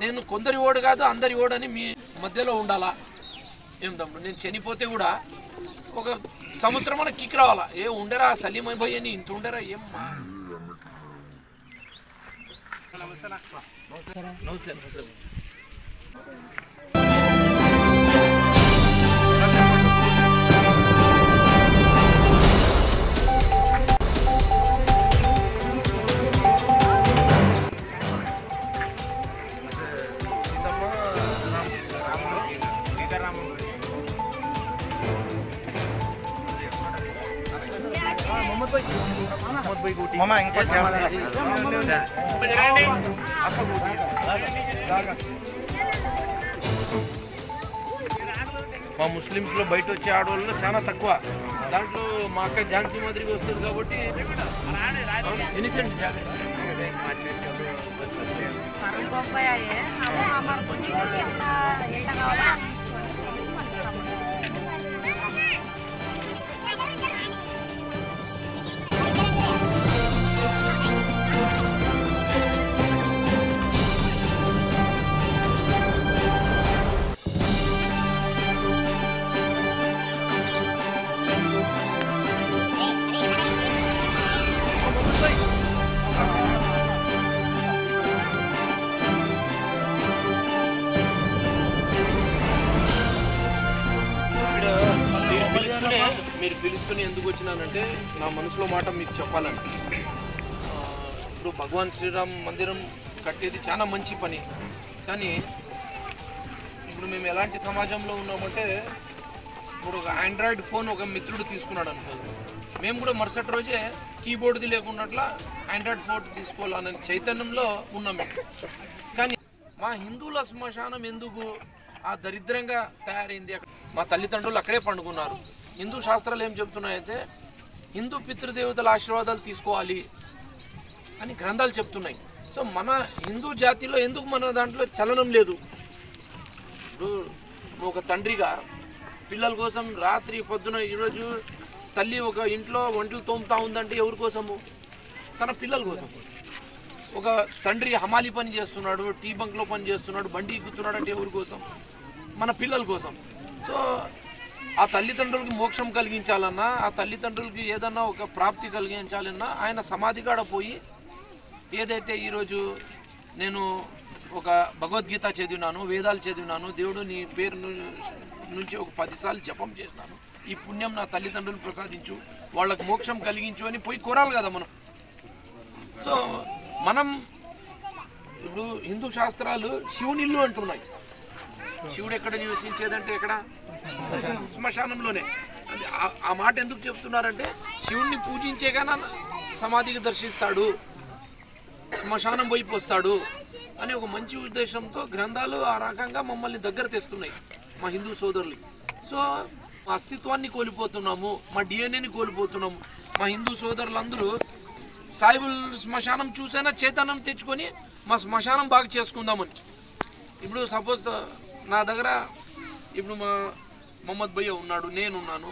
నేను కొందరి ఓడు కాదు అందరి ఓడు అని మీ మధ్యలో ఉండాలా? ఏం తమ్ముడు నేను చనిపోతే కూడా ఒక సంవత్సరం మనకి కిక్ రావాలా? ఏ ఉండరా సలీం భయ్ అని ఇంత ఉండరా ఏం మా నమస్తే మా ముస్లిమ్స్లో బయట వచ్చే ఆడవాళ్ళు చాలా తక్కువ దాంట్లో మా అక్క ఝాన్సీ మాదిరిగా వస్తుంది కాబట్టి మీరు పిలుచుకుని ఎందుకు వచ్చినానంటే నా మనసులో మాట మీకు చెప్పాలంటే. ఇప్పుడు భగవాన్ శ్రీరామ్ మందిరం కట్టేది చాలా మంచి పని. కానీ ఇప్పుడు మేము ఎలాంటి సమాజంలో ఉన్నామంటే ఇప్పుడు ఒక ఆండ్రాయిడ్ ఫోన్ ఒక మిత్రుడు తీసుకున్నాడు అనుకో. మేము కూడా మరుసటి రోజే కీబోర్డ్ది లేకుండా ఆండ్రాయిడ్ ఫోన్ తీసుకోవాలనే చైతన్యంలో ఉన్నాము కానీ మా హిందువుల శ్మశానం ఎందుకు ఆ దరిద్రంగా తయారైంది? అక్కడ మా తల్లిదండ్రులు అక్కడే పండుకున్నారు. హిందూ శాస్త్రాలు ఏం చెప్తున్నాయైతే హిందూ పితృదేవతల ఆశీర్వాదాలు తీసుకోవాలి అని గ్రంథాలు చెప్తున్నాయి. సో మన హిందూ జాతిలో ఎందుకు మన దాంట్లో చలనం లేదు? ఇప్పుడు ఒక తండ్రిగా పిల్లల కోసం రాత్రి పొద్దున ఈరోజు తల్లి ఒక ఇంట్లో వంటలు తోముతా ఉందంటే ఎవరి కోసము? తన పిల్లల కోసం ఒక తండ్రి హమాలి పని చేస్తున్నాడు టీ బంక్లో పని చేస్తున్నాడు బండి ఎక్కుతున్నాడు అంటే ఎవరి కోసం? మన పిల్లల కోసం. సో ఆ తల్లిదండ్రులకి మోక్షం కలిగించాలన్నా ఆ తల్లిదండ్రులకి ఏదన్నా ఒక ప్రాప్తి కలిగించాలన్నా ఆయన సమాధి కాడ పోయి ఏదైతే ఈరోజు నేను ఒక భగవద్గీత చదివినాను వేదాలు చదివినాను దేవుడు నీ పేరు నుంచి ఒక పదిసార్లు జపం చేసినాను. ఈ పుణ్యం నా తల్లిదండ్రులు ప్రసాదించు వాళ్ళకు మోక్షం కలిగించు అని పోయి కోరాలి కదా మనం. సో మనం ఇప్పుడు హిందూ శాస్త్రాలు శివుని ఇల్లు అంటున్నాయి. శివుడు ఎక్కడ నివసించేదంటే ఎక్కడ? శ్మశానంలోనే. ఆ- మాట ఎందుకు చెప్తున్నారంటే శివుణ్ణి పూజించే సమాధికి దర్శిస్తాడు శ్మశానం వైపు వస్తాడు అనే ఒక మంచి ఉద్దేశంతో గ్రంథాలు ఆ రకంగా మమ్మల్ని దగ్గర తెస్తున్నాయి మా హిందూ సోదరులు. సో మా అస్తిత్వాన్ని కోల్పోతున్నాము మా డిఎన్ఏని కోల్పోతున్నాము. మా హిందూ సోదరులందరూ సాయిబుల్ శ్మశానం చూసైనా చేతనం తెచ్చుకొని మా శ్మశానం బాగా చేసుకుందామని. ఇప్పుడు సపోజ్ నా దగ్గర ఇప్పుడు మా మహమ్మద్ భయ్య ఉన్నాడు నేనున్నాను.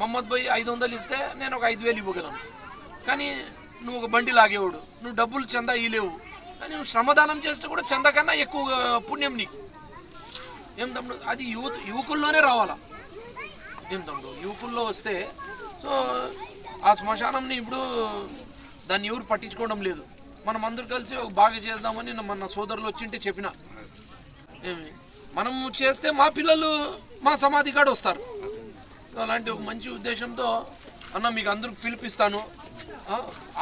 మహమ్మద్ భయ్య ఐదు వందలు ఇస్తే నేను ఒక ఐదు వేలు ఇవ్వగలను. కానీ నువ్వు ఒక బండి లాగేవాడు నువ్వు డబ్బులు చందా ఇలేవు కానీ నువ్వు శ్రమదానం చేస్తే కూడా చంద కన్నా ఎక్కువ పుణ్యం నీకు. ఏం తమ్ముడు? అది యువత యువకుల్లోనే రావాలా? ఏం తమ్ముడు? యువకుల్లో వస్తే సో ఆ శ్మశానంని ఇప్పుడు దాన్ని ఎవరు పట్టించుకోవడం లేదు. మనం అందరూ కలిసి ఒక బాగా చేద్దామని మన సోదరులు వచ్చింటే చెప్పిన. ఏమి? మనం చేస్తే మా పిల్లలు మా సమాధి కాడ వస్తారు. అలాంటి ఒక మంచి ఉద్దేశంతో అన్న మీకు అందరికి పిలిపిస్తాను.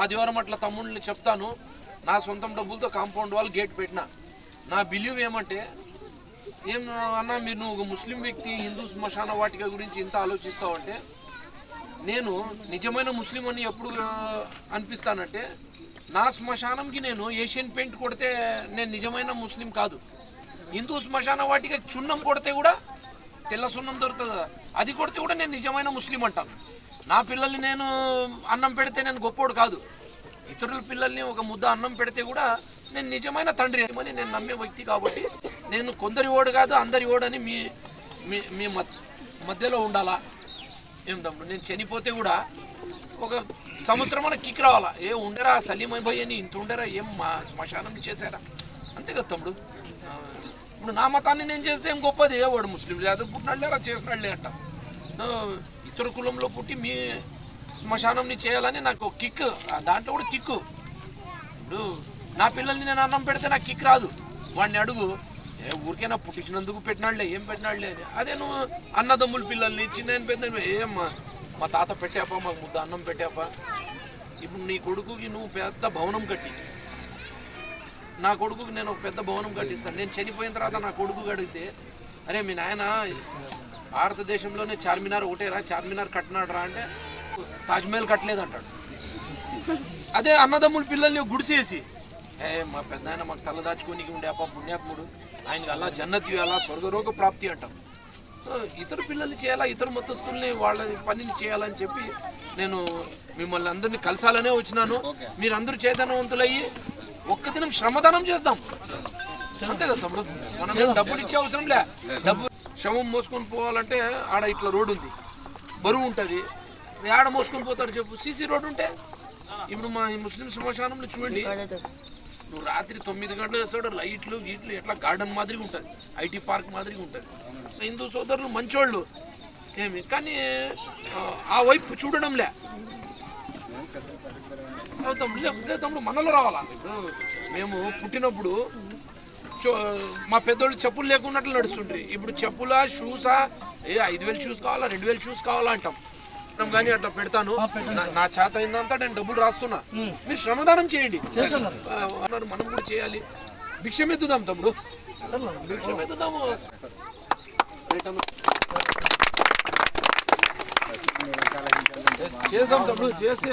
ఆదివారం అట్లా తమ్ముళ్ళని చెప్తాను. నా సొంతం డబ్బులతో కాంపౌండ్ వాళ్ళు గేట్ పెట్టిన. నా బిలీవ్ ఏమంటే ఏం అన్న మీరు నువ్వు ఒక ముస్లిం వ్యక్తి హిందూ శ్మశాన వాటిక గురించి ఇంత ఆలోచిస్తావంటే నేను నిజమైన ముస్లిం అని ఎప్పుడు అనిపిస్తానంటే నా శ్మశానంకి నేను ఏషియన్ పెయింట్ కొడితే నేను నిజమైన ముస్లిం కాదు. హిందూ శ్మశాన వాటికి చున్నం కొడితే కూడా తెల్ల సున్నం దొరుకుతుంది కదా. అది కొడితే కూడా నేను నిజమైన ముస్లిం అంటాను. నా పిల్లల్ని నేను అన్నం పెడితే నేను గొప్పోడు కాదు. ఇతరుల పిల్లల్ని ఒక ముద్ద అన్నం పెడితే కూడా నేను నిజమైన తండ్రి అని నేను నమ్మే వ్యక్తి కాబట్టి నేను కొందరి ఓడు కాదు అందరి ఓడు అని మీ మీ మీ మధ్యలో ఉండాలా? ఏం తమ్ముడు నేను చనిపోతే కూడా ఒక సంవత్సరం మనకి కిక్ రావాలా? ఏ ఉండరా సలీం భయ్ అని ఇంత ఉండరా ఏం మా శ్మశానం చేశారా? అంతే కదా తమ్ముడు. ఇప్పుడు నా మతాన్ని నేను చేస్తే ఏం గొప్పది? వాడు ముస్లిం లేదు పుట్టినాడులే అలా చేసినాడులే అంట. ఇతర కులంలో పుట్టి మీ శ్మశానంని చేయాలని నాకు ఒక కిక్ ఆ దాంట్లో కూడా కిక్కు ఇప్పుడు నా పిల్లల్ని నేను అన్నం పెడితే నాకు కిక్ రాదు. వాడిని అడుగు ఏ ఊరికైనా పుట్టించినందుకు పెట్టినాడులే ఏం పెట్టినాడులే అని అదే నువ్వు అన్నదమ్ముల పిల్లల్ని చిన్న పెద్ద ఏం మా- మా తాత పెట్టాపా మాకు ముద్ద అన్నం పెట్టాపా? ఇప్పుడు నీ కొడుకుకి నువ్వు పెద్ద భవనం కట్టి నా కొడుకుకి నేను ఒక పెద్ద భవనం కట్టిస్తాను. నేను చనిపోయిన తర్వాత నా కొడుకు అడిగితే అరే మీ నాయన భారతదేశంలోనే చార్మినార్ ఒకటేరా చార్మినార్ కట్టినాడు రా అంటే తాజ్మహల్ కట్టలేదు అంటాడు అదే అన్నదమ్ముల పిల్లల్ని గుడిసేసి ఏ మా పెద్ద ఆయన మాకు తల దాచుకోనికి ఉండే అప్ప పుణ్యాత్ముడు ఆయనకి అలా జన్నతి అలా స్వర్గరోగ ప్రాప్తి అంటాం సో ఇతర పిల్లల్ని చేయాలా ఇతర మతస్థుల్ని వాళ్ళ పనిని చేయాలని చెప్పి నేను మిమ్మల్ని అందరినీ కలసాలనే వచ్చినాను. మీరందరూ చైతన్యవంతులయ్యి దినం శ్రమదానం చేద్దాం. అంతే కదా తమ్ముడు? మనం డబ్బులు ఇచ్చే అవసరం లే. డబ్బు శవం మోసుకొని పోవాలంటే ఆడ ఇట్లా రోడ్డు ఉంది. బరువు ఉంటుంది. ఆడ మోసుకొని పోతారు చెప్పు. సీసీ రోడ్డు ఉంటే? ఇప్పుడు మా ఈ ముస్లిం శ్మశానంలో చూడండి. నువ్వు రాత్రి తొమ్మిది గంటలు వేస్తాడు లైట్లు గీట్లు ఎట్లా గార్డెన్ మాదిరిగా ఉంటుంది. ఐటీ పార్క్ మాదిరిగా ఉంటుంది. హిందూ సోదరులు మంచోళ్ళు. ఏమి? కానీ ఆ, వైపు చూడడంలే తమ్ముడు తమ్ముడు మనలో రావాలా? ఇప్పుడు మేము పుట్టినప్పుడు చో- మా పెద్దోళ్ళు చెప్పులు లేకున్నట్లు నడుస్తుండ్రి. ఇప్పుడు చెప్పులా షూసా ఏ ఐదు వేలు షూస్ కావాలా రెండు వేలు షూస్ కావాలా అంటాం. మనం కానీ అట్లా పెడతాను. నా- నా చేత అయిందంతా నేను డబ్బులు రాస్తున్నా. మీరు శ్రమదానం చేయండి. అన్నారు మనం కూడా చేయాలి. భిక్షం ఎత్తుదాం తమ్ముడు భిక్షం చేద్దాం తమ్ముడు చేస్తే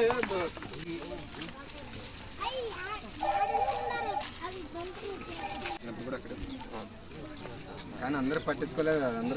కానీ అందరూ పట్టించుకోలేదు అందరూ